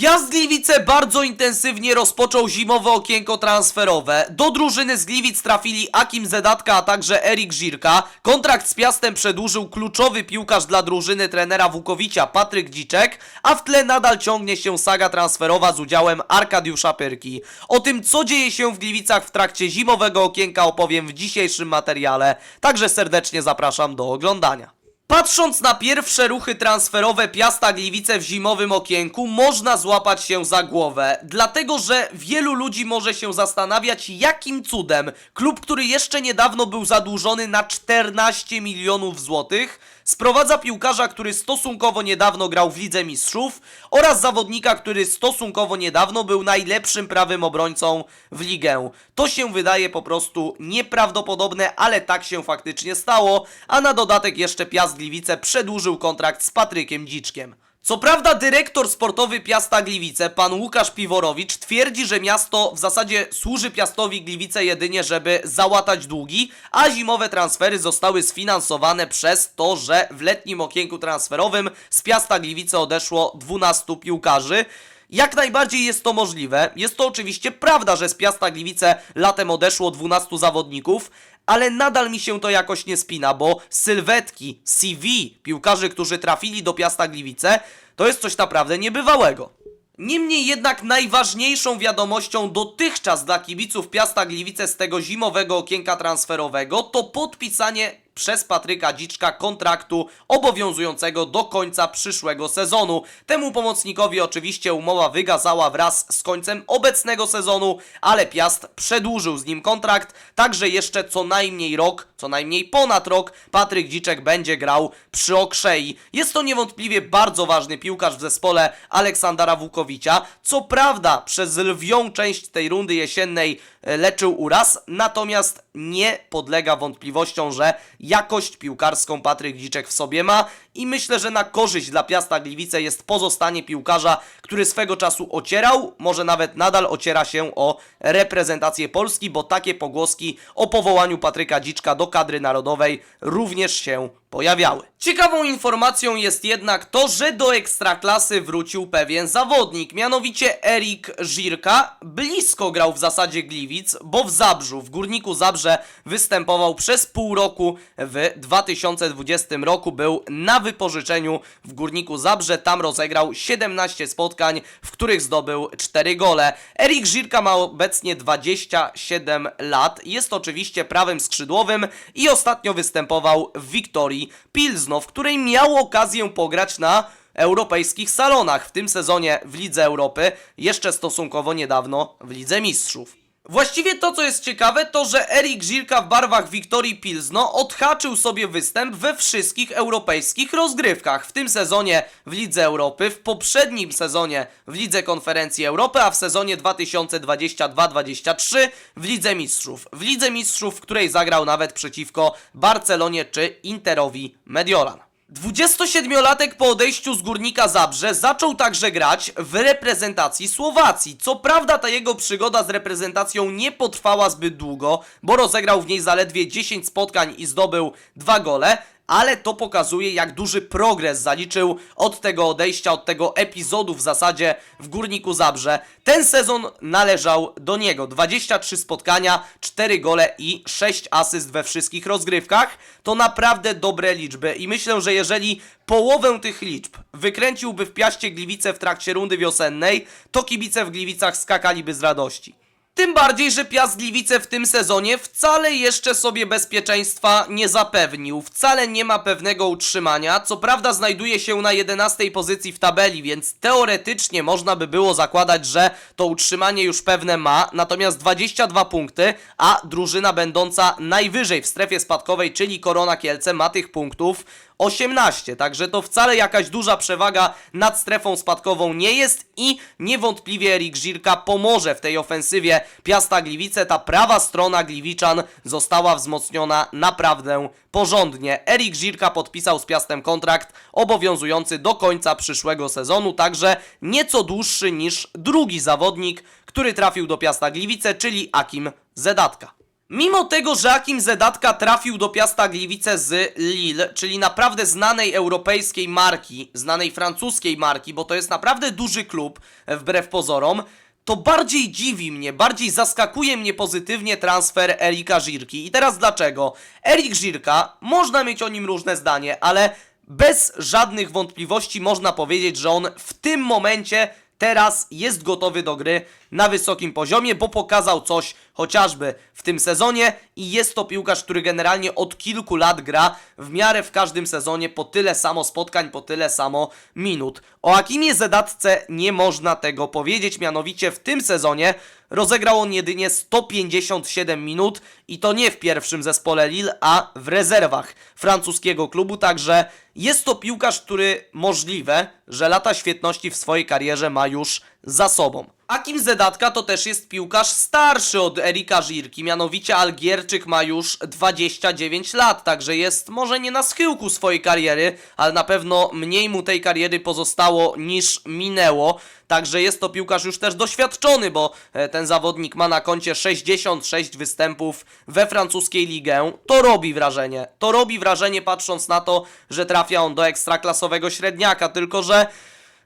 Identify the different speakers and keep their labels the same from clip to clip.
Speaker 1: Piast Gliwice bardzo intensywnie rozpoczął zimowe okienko transferowe. Do drużyny z Gliwic trafili Akim Zedatka, a także Erik Żirka. Kontrakt z Piastem przedłużył kluczowy piłkarz dla drużyny trenera Wukowicia, Patryk Dziczek, a w tle nadal ciągnie się saga transferowa z udziałem Arkadiusza Pyrki. O tym, co dzieje się w Gliwicach w trakcie zimowego okienka opowiem w dzisiejszym materiale, także serdecznie zapraszam do oglądania. Patrząc na pierwsze ruchy transferowe Piasta Gliwice w zimowym okienku, można złapać się za głowę. Dlatego, że wielu ludzi może się zastanawiać, jakim cudem klub, który jeszcze niedawno był zadłużony na 14 milionów złotych, sprowadza piłkarza, który stosunkowo niedawno grał w Lidze Mistrzów oraz zawodnika, który stosunkowo niedawno był najlepszym prawym obrońcą w ligę. To się wydaje po prostu nieprawdopodobne, ale tak się faktycznie stało, a na dodatek jeszcze Piast Gliwice przedłużył kontrakt z Patrykiem Dziczkiem. Co prawda dyrektor sportowy Piasta Gliwice, pan Łukasz Piworowicz, twierdzi, że miasto w zasadzie służy Piastowi Gliwice jedynie, żeby załatać długi, a zimowe transfery zostały sfinansowane przez to, że w letnim okienku transferowym z Piasta Gliwice odeszło 12 piłkarzy. Jak najbardziej jest to możliwe. Jest to oczywiście prawda, że z Piasta Gliwice latem odeszło 12 zawodników, ale nadal mi się to jakoś nie spina, bo sylwetki, CV piłkarzy, którzy trafili do Piasta Gliwice, to jest coś naprawdę niebywałego. Niemniej jednak najważniejszą wiadomością dotychczas dla kibiców Piasta Gliwice z tego zimowego okienka transferowego to podpisanie przez Patryka Dziczka kontraktu obowiązującego do końca przyszłego sezonu. Temu pomocnikowi oczywiście umowa wygazała wraz z końcem obecnego sezonu, ale Piast przedłużył z nim kontrakt, także jeszcze co najmniej rok, co najmniej ponad rok Patryk Dziczek będzie grał przy Okrzei. Jest to niewątpliwie bardzo ważny piłkarz w zespole Aleksandra Wukowicia. Co prawda przez lwią część tej rundy jesiennej e, leczył uraz, natomiast nie podlega wątpliwościom, że jakość piłkarską Patryk Dziczek w sobie ma i myślę, że na korzyść dla Piasta Gliwice jest pozostanie piłkarza, który swego czasu ocierał, może nawet nadal ociera się o reprezentację Polski, bo takie pogłoski o powołaniu Patryka Dziczka do kadry narodowej również się pojawiały. Ciekawą informacją jest jednak to, że do ekstraklasy wrócił pewien zawodnik, mianowicie Erik Żirka. Blisko grał w zasadzie Gliwic, bo w Zabrzu, w Górniku Zabrze występował przez pół roku w 2020 roku. Był na wypożyczeniu w Górniku Zabrze, tam rozegrał 17 spotkań, w których zdobył 4 gole. Erik Żirka ma obecnie 27 lat, jest oczywiście prawym skrzydłowym i ostatnio występował w Wiktorii Pilzno, w której miał okazję pograć na europejskich salonach, w tym sezonie w Lidze Europy, jeszcze stosunkowo niedawno w Lidze Mistrzów. Właściwie to, co jest ciekawe, to że Erik Żilka w barwach Wiktorii Pilzno odhaczył sobie występ we wszystkich europejskich rozgrywkach. W tym sezonie w Lidze Europy, w poprzednim sezonie w Lidze Konferencji Europy, a w sezonie 2022-23 w Lidze Mistrzów. W Lidze Mistrzów, w której zagrał nawet przeciwko Barcelonie czy Interowi Mediolan. 27-latek po odejściu z Górnika Zabrze zaczął także grać w reprezentacji Słowacji. Co prawda ta jego przygoda z reprezentacją nie potrwała zbyt długo, bo rozegrał w niej zaledwie 10 spotkań i zdobył dwa gole, ale to pokazuje, jak duży progres zaliczył od tego odejścia, od tego epizodu w zasadzie w Górniku Zabrze. Ten sezon należał do niego. 23 spotkania, 4 gole i 6 asyst we wszystkich rozgrywkach. To naprawdę dobre liczby i myślę, że jeżeli połowę tych liczb wykręciłby w Piaście Gliwice w trakcie rundy wiosennej, to kibice w Gliwicach skakaliby z radości. Tym bardziej, że Piast Gliwice w tym sezonie wcale jeszcze sobie bezpieczeństwa nie zapewnił. Wcale nie ma pewnego utrzymania. Co prawda znajduje się na 11 pozycji w tabeli, więc teoretycznie można by było zakładać, że to utrzymanie już pewne ma. Natomiast 22 punkty, a drużyna będąca najwyżej w strefie spadkowej, czyli Korona Kielce ma tych punktów 18, także to wcale jakaś duża przewaga nad strefą spadkową nie jest i niewątpliwie Erik Żirka pomoże w tej ofensywie Piasta Gliwice. Ta prawa strona Gliwiczan została wzmocniona naprawdę porządnie. Erik Żirka podpisał z Piastem kontrakt obowiązujący do końca przyszłego sezonu, także nieco dłuższy niż drugi zawodnik, który trafił do Piasta Gliwice, czyli Akim Zedatka. Mimo tego, że Akim Zedatka trafił do Piasta Gliwice z Lille, czyli naprawdę znanej europejskiej marki, znanej francuskiej marki, bo to jest naprawdę duży klub, wbrew pozorom, to bardziej dziwi mnie, bardziej zaskakuje mnie pozytywnie transfer Erika Żirki. I teraz dlaczego? Erik Żirka, można mieć o nim różne zdanie, ale bez żadnych wątpliwości można powiedzieć, że on w tym momencie teraz jest gotowy do gry na wysokim poziomie, bo pokazał coś chociażby w tym sezonie i jest to piłkarz, który generalnie od kilku lat gra w miarę w każdym sezonie po tyle samo spotkań, po tyle samo minut. O Akimie Zedatce nie można tego powiedzieć, mianowicie w tym sezonie rozegrał on jedynie 157 minut i to nie w pierwszym zespole Lille, a w rezerwach francuskiego klubu, także jest to piłkarz, który możliwe, że lata świetności w swojej karierze ma już za sobą. Akim Zedatka to też jest piłkarz starszy od Erika Żirki, mianowicie Algierczyk ma już 29 lat, także jest może nie na schyłku swojej kariery, ale na pewno mniej mu tej kariery pozostało niż minęło. Także jest to piłkarz już też doświadczony, bo e, ten zawodnik ma na koncie 66 występów we francuskiej ligę. To robi wrażenie. To robi wrażenie patrząc na to, że trafia on do ekstraklasowego średniaka, tylko że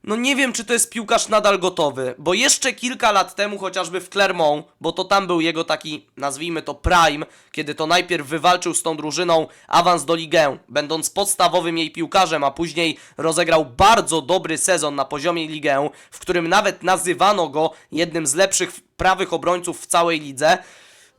Speaker 1: no nie wiem, czy to jest piłkarz nadal gotowy, bo jeszcze kilka lat temu, chociażby w Clermont, bo to tam był jego taki, nazwijmy to prime, kiedy to najpierw wywalczył z tą drużyną awans do Ligę, będąc podstawowym jej piłkarzem, a później rozegrał bardzo dobry sezon na poziomie Ligę, w którym nawet nazywano go jednym z lepszych prawych obrońców w całej lidze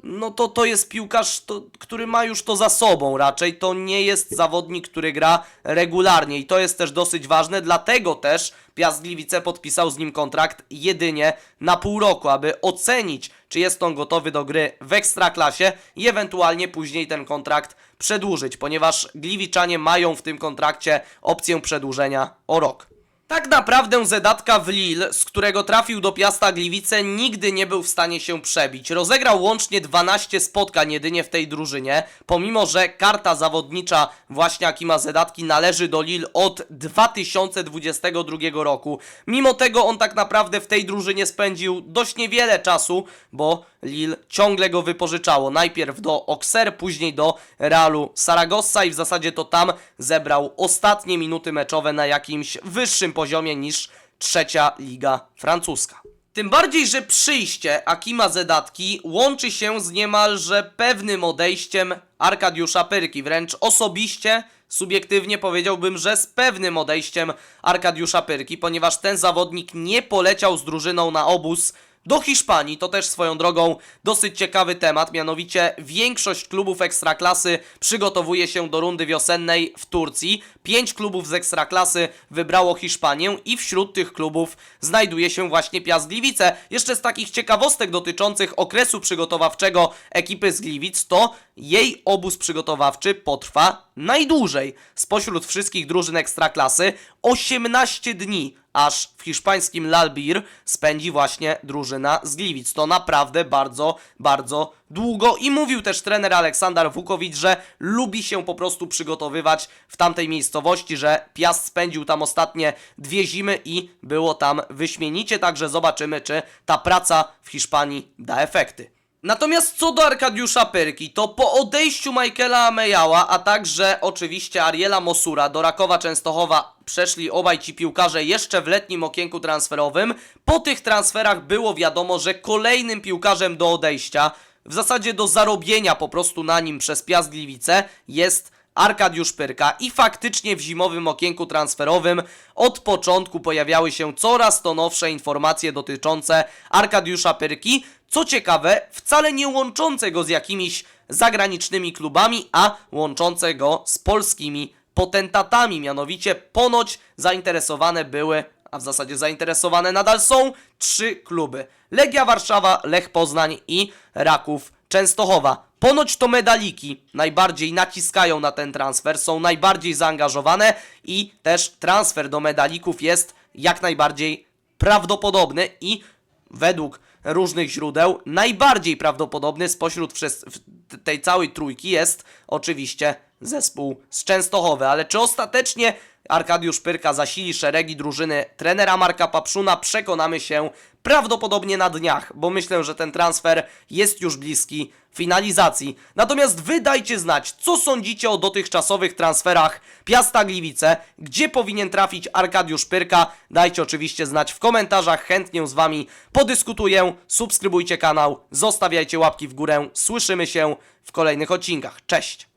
Speaker 1: no to to jest piłkarz, to, który ma już to za sobą raczej. To nie jest zawodnik, który gra regularnie i to jest też dosyć ważne. Dlatego też Piast Gliwice podpisał z nim kontrakt jedynie na pół roku, aby ocenić, czy jest on gotowy do gry w ekstraklasie i ewentualnie później ten kontrakt przedłużyć, ponieważ Gliwiczanie mają w tym kontrakcie opcję przedłużenia o rok. Tak naprawdę Zedatka w Lille, z którego trafił do Piasta Gliwice, nigdy nie był w stanie się przebić. Rozegrał łącznie 12 spotkań jedynie w tej drużynie, pomimo że karta zawodnicza właśnie Akima Zedatki należy do Lille od 2022 roku. Mimo tego on tak naprawdę w tej drużynie spędził dość niewiele czasu, bo Lille ciągle go wypożyczało. Najpierw do Auxerre, później do Realu Saragossa i w zasadzie to tam zebrał ostatnie minuty meczowe na jakimś wyższym poziomie niż trzecia liga francuska. Tym bardziej, że przyjście Akima Zedatki łączy się z niemalże pewnym odejściem Arkadiusza Pyrki. Wręcz osobiście, subiektywnie powiedziałbym, że z pewnym odejściem Arkadiusza Pyrki, ponieważ ten zawodnik nie poleciał z drużyną na obóz do Hiszpanii. To też swoją drogą dosyć ciekawy temat, mianowicie większość klubów ekstraklasy przygotowuje się do rundy wiosennej w Turcji. Pięć klubów z ekstraklasy wybrało Hiszpanię i wśród tych klubów znajduje się właśnie Piast Gliwice. Jeszcze z takich ciekawostek dotyczących okresu przygotowawczego ekipy z Gliwic to jej obóz przygotowawczy potrwa najdłużej spośród wszystkich drużyn ekstraklasy 18 dni aż w hiszpańskim Lalbir spędzi właśnie drużyna z Gliwic. To naprawdę bardzo, bardzo długo i mówił też trener Aleksander Wukowicz, że lubi się po prostu przygotowywać w tamtej miejscowości, że Piast spędził tam ostatnie dwie zimy i było tam wyśmienicie, także zobaczymy, czy ta praca w Hiszpanii da efekty. Natomiast co do Arkadiusza Pyrki, to po odejściu Michaela Amejała, a także oczywiście Ariela Mosura do Rakowa Częstochowa przeszli obaj ci piłkarze jeszcze w letnim okienku transferowym. Po tych transferach było wiadomo, że kolejnym piłkarzem do odejścia, w zasadzie do zarobienia po prostu na nim przez Piast Gliwice jest Arkadiusz Pyrka i faktycznie w zimowym okienku transferowym od początku pojawiały się coraz to nowsze informacje dotyczące Arkadiusza Pyrki, co ciekawe, wcale nie łączące go z jakimiś zagranicznymi klubami, a łączące go z polskimi potentatami. Mianowicie ponoć zainteresowane były, a w zasadzie zainteresowane nadal są trzy kluby: Legia Warszawa, Lech Poznań i Raków Częstochowa. Ponoć to medaliki najbardziej naciskają na ten transfer, są najbardziej zaangażowane i też transfer do medalików jest jak najbardziej prawdopodobny i według różnych źródeł. Najbardziej prawdopodobny spośród tej całej trójki jest oczywiście zespół z Częstochowy, ale czy ostatecznie Arkadiusz Pyrka zasili szeregi drużyny trenera Marka Papszuna, przekonamy się prawdopodobnie na dniach, bo myślę, że ten transfer jest już bliski finalizacji. Natomiast wy dajcie znać, co sądzicie o dotychczasowych transferach Piasta Gliwice, gdzie powinien trafić Arkadiusz Pyrka. Dajcie oczywiście znać w komentarzach, chętnie z wami podyskutuję. Subskrybujcie kanał, zostawiajcie łapki w górę. Słyszymy się w kolejnych odcinkach. Cześć!